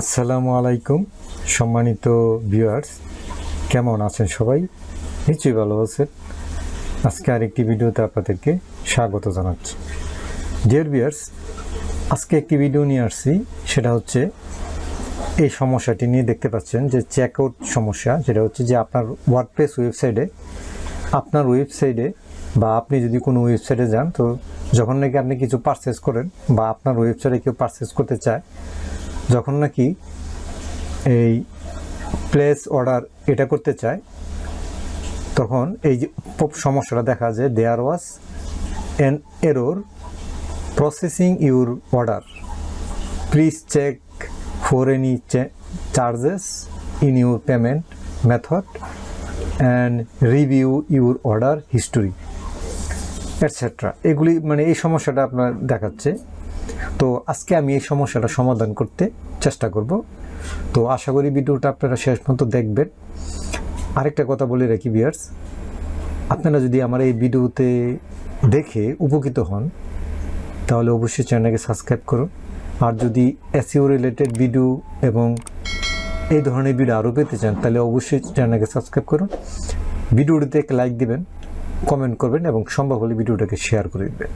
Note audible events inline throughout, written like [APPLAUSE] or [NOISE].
আসসালামু আলাইকুম, সম্মানিত ভিউয়ার্স কেমন আছেন সবাই? নিশ্চয়ই ভালো আছেন। আজকে আরেকটি ভিডিওতে আপনাদেরকে স্বাগত জানাচ্ছি। ডিয়ার ভিউয়ার্স আজকে একটি ভিডিও নিয়ে আসছি। সেটা হচ্ছে এই সমস্যাটি নিয়ে দেখতে পাচ্ছেন যে চেক আউট সমস্যা। যেটা হচ্ছে যে আপনার ওয়ার্ডপ্রেস ওয়েবসাইটে আপনার ওয়েবসাইটে বা আপনি যদি কোনো ওয়েবসাইটে যান, তো যখন নাকি আপনি কিছু পারচেস করেন বা আপনার ওয়েবসাইটে কেউ পারচেস করতে চায় যখন নাকি এই প্লেস অর্ডার এটা করতে চায়, তখন এই যে সমস্যাটা দেখা যায় there was an error processing your order please check for any charges in your payment method and review your order history etcetera এগুলি মানে এই সমস্যাটা আপনার দেখাচ্ছে। তো আজকে আমি এই সমস্যাটা সমাধান করতে চেষ্টা করব। তো আশা করি ভিডিওটা আপনারা শেষ পর্যন্ত দেখবেন। আরেকটা কথা বলে রাখি বিয়ার্স আপনারা যদি আমার এই ভিডিওতে দেখে উপকৃত হন, তাহলে অবশ্যই চ্যানেলকে সাবস্ক্রাইব করুন। আর যদি এসিও রিলেটেড ভিডিও এবং এই ধরনের ভিডিও আরও পেতে চান, তাহলে অবশ্যই চ্যানেলকে সাবস্ক্রাইব করুন। ভিডিওটিতে একটা লাইক দিবেন কমেন্ট করবেন এবং সম্ভব হলে ভিডিওটাকে শেয়ার করে দিবেন।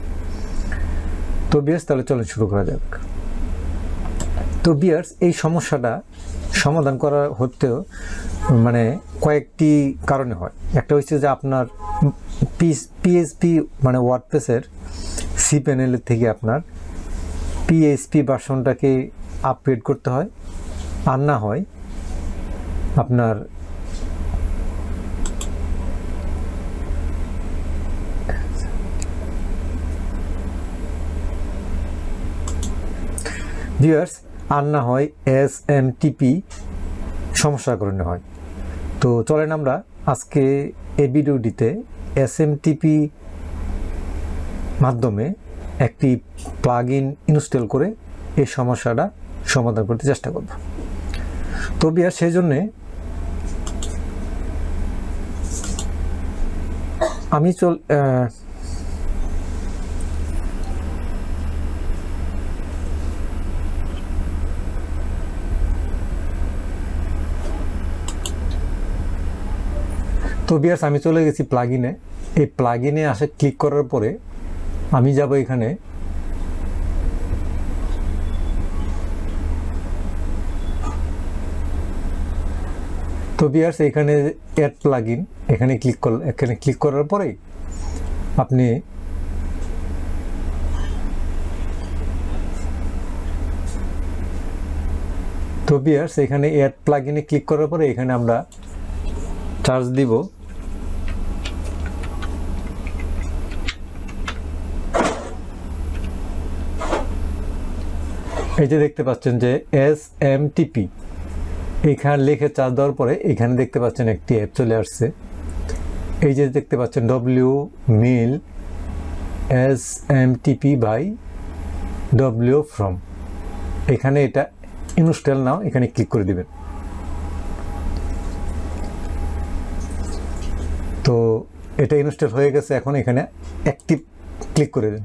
তো বিয়ার্স তাহলে চলেন শুরু করা যাক। তো বিয়ার্স এই সমস্যাটা সমাধান করা হতেও মানে কয়েকটি কারণে হয়। একটা হচ্ছে যে আপনার পিস, পিএসপি মানে ওয়ার্ডপ্রেসের সি প্যানেলের থেকে আপনার পিএসপি ভার্সনটাকে আপগ্রেড করতে হয়। আর না হয় আপনার ভিউয়ার্স আর না হয় এস এম টিপি সমস্যার কারণে হয়। তো চলেন আমরা আজকে এই ভিডিওটিতে এস এম টিপি মাধ্যমে একটি প্লাগ ইন ইনস্টল করে এই সমস্যাটা সমাধান করতে চেষ্টা করব। তো বিয়ার, সেই জন্যে আমি চল তো বিয়ার্স আমি চলে গেছি প্লাগিনে এই প্লাগিনে আসে ক্লিক করার পরে আমি যাব এখানে। তো বিয়ার্স এখানে অ্যাড প্লাগিন এখানে ক্লিক কর এখানে ক্লিক করার পরে আপনি তো বিয়ার্স এখানে অ্যাড প্লাগিনে ক্লিক করার পরে এখানে আমরা চার্জ দিব। এই যে দেখতে পাচ্ছেন যে এস এম টিপি এখানে লিখে চার্জ দেওয়ার পরে এখানে দেখতে পাচ্ছেন একটি অ্যাপ চলে আসছে। এই যে দেখতে পাচ্ছেন W mail S M TP by W from এখানে এটা ইনস্টল নাও, এখানে ক্লিক করে দিবেন। তো এটা ইনস্টল হয়ে গেছে, এখন এখানে অ্যাক্টিভ ক্লিক করে দিন।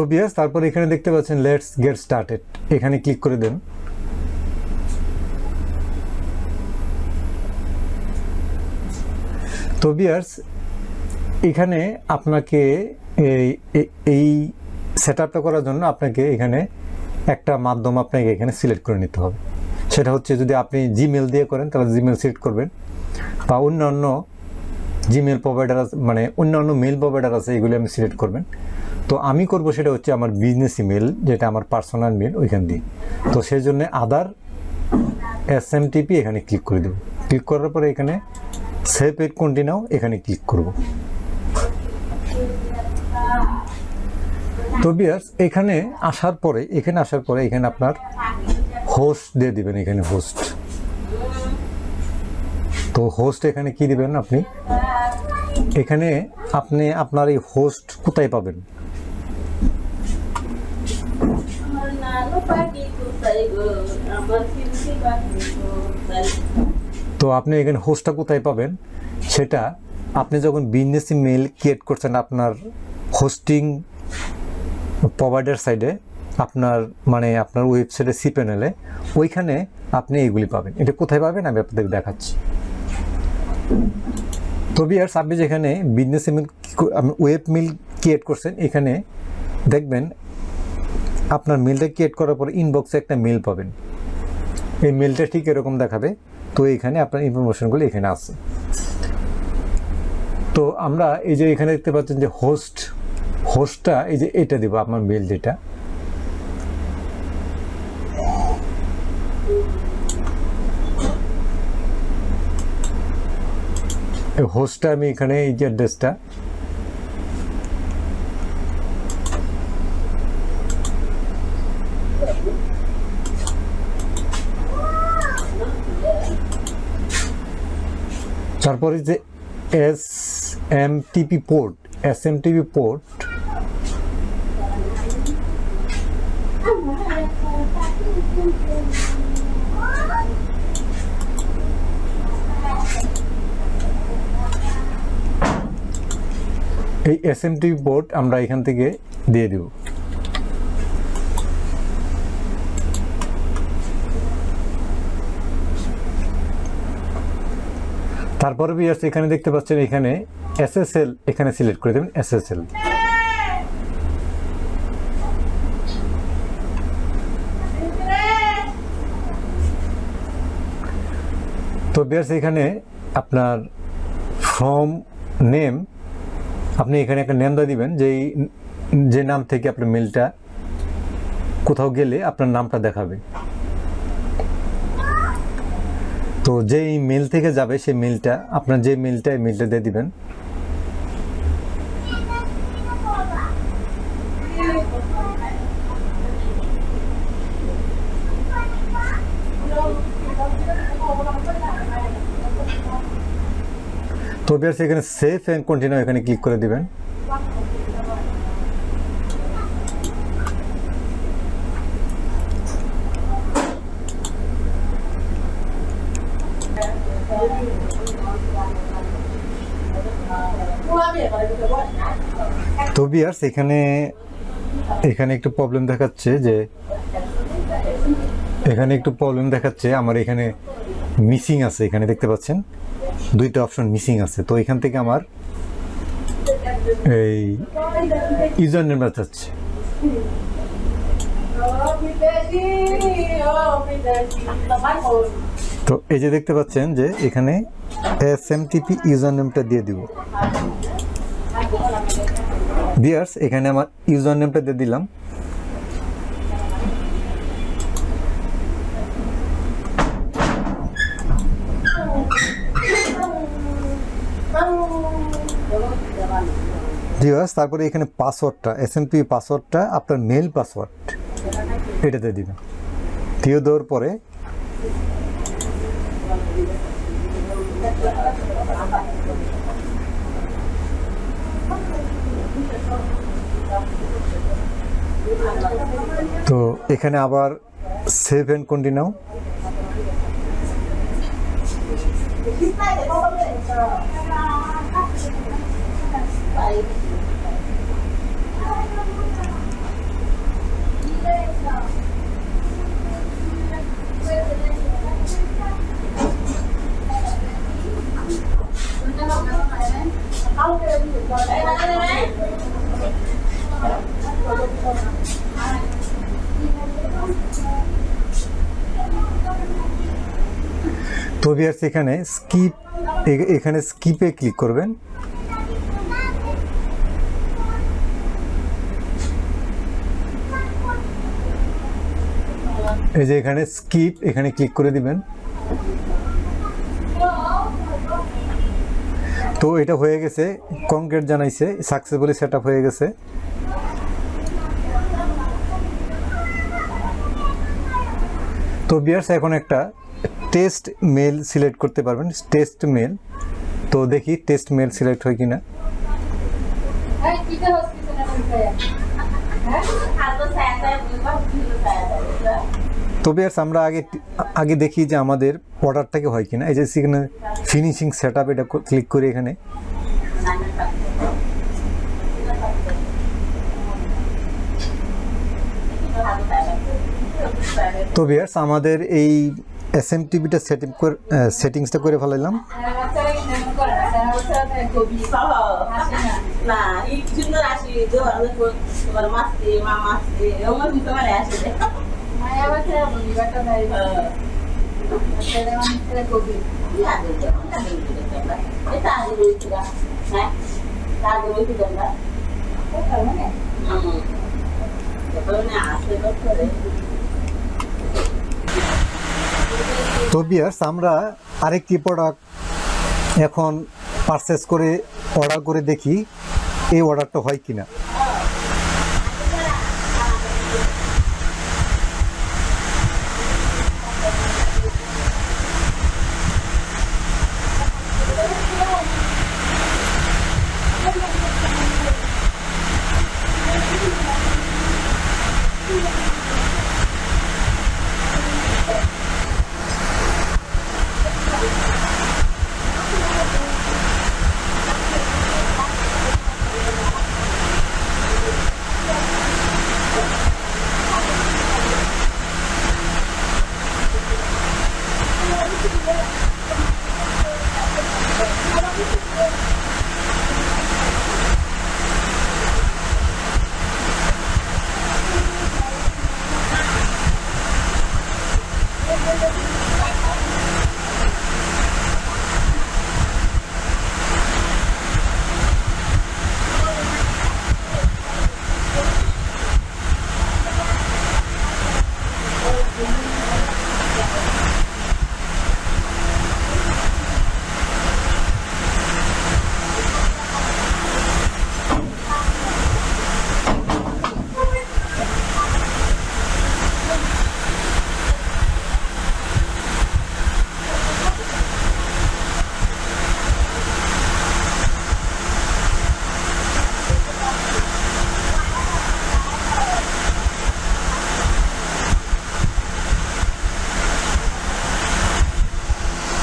তো তারপর এখানে দেখতে পাচ্ছেন লেটস গেট স্টার্টেড এখানে ক্লিক করে দেন। তো বিয়ার্স এখানে আপনাকে এই সেট আপটা করার জন্য আপনাকে এখানে একটা মাধ্যম আপনাকে এখানে সিলেক্ট করে নিতে হবে। সেটা হচ্ছে যদি আপনি জিমেল দিয়ে করেন, তাহলে জিমেল সিলেক্ট করবেন। বা অন্যান্য জিমেল প্রোভাইডার মানে অন্যান্য মেল প্রোভাইডার আছে, এগুলি আপনি সিলেক্ট করবেন। তো আমি করব সেটা হচ্ছে আমার বিজনেস ইমেল যেটা আমার পার্সোনাল মেল ওইখান দিয়ে। তো সেই জন্য আদার এস এম টিপি এখানে ক্লিক করে দেবো। ক্লিক করার পরে এখানে সেভ এড কন্টিনিউ এখানে ক্লিক করব। তো বিয়ার্স, এখানে আসার পরে, এখানে আসার পরে এখানে আপনার হোস্ট দিয়ে দিবেন এখানে হোস্ট তো হোস্ট এখানে কি দিবেন আপনি? এখানে আপনি আপনার এই হোস্ট কোথায় পাবেন? তো আপনি এখানে হোস্টটা কোথায় পাবেন? সেটা আপনি যখন বিজনেস মেল ক্রিয়েট করছেন আপনার হোস্টিং প্রোভাইডার সাইডে আপনার মানে আপনার ওয়েবসাইটে সি প্যানেলে ওইখানে আপনি এইগুলি পাবেন। এটা কোথায় পাবেন? আমি আপনাদের দেখাচ্ছি। তো বিয়ার্স আপনি যেখানে business mail web mail create করছেন, এখানে দেখবেন আপনার মেলটা ক্রিয়েট করার পর ইনবক্সে একটা মেল পাবেন। এই মেলটা ঠিক এরকম দেখাবে। তো এখানে আপনার ইনফরমেশনগুলো এখানে আছে। তো আমরা এই যে এখানে দেখতে পাচ্ছেন যে হোস্ট হোস্টটা এই যে এটা দেবো আপনার মেল যেটা হোস্টটা আমি এখানে এই যে অ্যাড্রেসটা তারপরে যে S M TP port S M TP port এই এস এম টিপি পোর্ট আমরা এখান থেকে দিয়ে দেব। তারপরে বিয়ার্স এখানে দেখতে পাচ্ছেন এখানে এসএসএল এখানে সিলেক্ট করে দেবেন এসএসএল তো বিয়ার্স এখানে আপনার ফ্রম নেম আপনি এখানে একটা নেম দিয়ে দিবেন, যেই যে নাম থেকে আপনার মেলটা কোথাও গেলে আপনার নামটা দেখাবে। তো যেই মেল থেকে যাবে সেই মেলটা আপনার যে মেলটা এই মেলটা দিয়ে দিবেন। তো বিয়ার্স এখানে সেফ অ্যান্ড কন্টিনিউ এখানে ক্লিক করে দিবেন। বিয়ার্স এখানে এখানে একটু প্রবলেম দেখাচ্ছে যে, এখানে একটু প্রবলেম দেখাচ্ছে আমার এখানে মিসিং আছে, এখানে দেখতে পাচ্ছেন? দুইটা অপশন মিসিং আছে। তো এখান থেকে আমার এই ইউজার নেম চাচ্ছে তো এই যে দেখতে পাচ্ছেন যে এখানে এস এম টিপি ইউজার নেমটা দিয়ে দিব। বিয়ার্স এখানে আমার ইউজার নেমটা দিয়ে দিলাম। ভিউয়ার্স তারপরে এখানে পাসওয়ার্ডটা এস এম পি পাসওয়ার্ডটা আপনার মেল পাসওয়ার্ড এটাতে দিবেন। দিয়ে দেওয়ার পরে তো এখানে আবার সেভ অ্যান্ড কন্টিনিউ ভিউয়ার্স এখানে স্কিপ এখানে স্কিপে ক্লিক করবেন। এই যে এখানে স্কিপ এখানে ক্লিক করে দিবেন। তো এটা হয়ে গেছে, কংক্রিট জানাইছে সাকসেসফুলি সেট হয়ে গেছে। তো বিয়ার্স এখন একটা টেস্ট মেল সিলেক্ট করতে পারবেন টেস্ট মেল তো দেখি টেস্ট মেল সিলেক্ট হয় কিনা। তবে আর আমরা আগে আগে দেখি যে আমাদের অর্ডারটাকে হয় কিনা। এই যে সেখানে ফিনিশিং সেট এটা ক্লিক করে এখানে। তো বিয়ার্স আমাদের এই এস এম টিভিটা সেটিং করে সেটিংসটা করে ফেলাইলাম। [LAUGHS] আসি তো বিয়ার্স আমরা আরেকটি প্রোডাক্ট এখন পারচেস করে অর্ডার করে দেখি, এই অর্ডারটা হয় কিনা।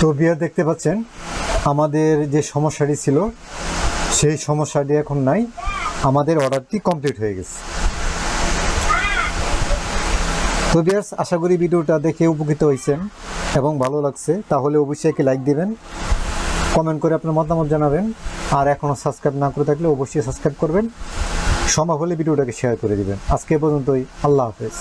তো বিয়ার দেখতে পাচ্ছেন, আমাদের যে সমস্যাটি ছিল, সেই সমস্যাটি এখন নাই। আমাদের অর্ডারটি কমপ্লিট হয়ে গেছে। তো বিয়ার্স, আশা করি ভিডিওটা দেখে উপকৃত হয়েছেন এবং ভালো লাগছে, তাহলে অবশ্যই একটি লাইক দিবেন, কমেন্ট করে আপনার মতামত জানাবেন, আর এখনও সাবস্ক্রাইব না করে থাকলে অবশ্যই সাবস্ক্রাইব করবেন সম্ভব হলে ভিডিওটাকে শেয়ার করে দিবেন। আজকে পর্যন্তই, আল্লাহ হাফেজ।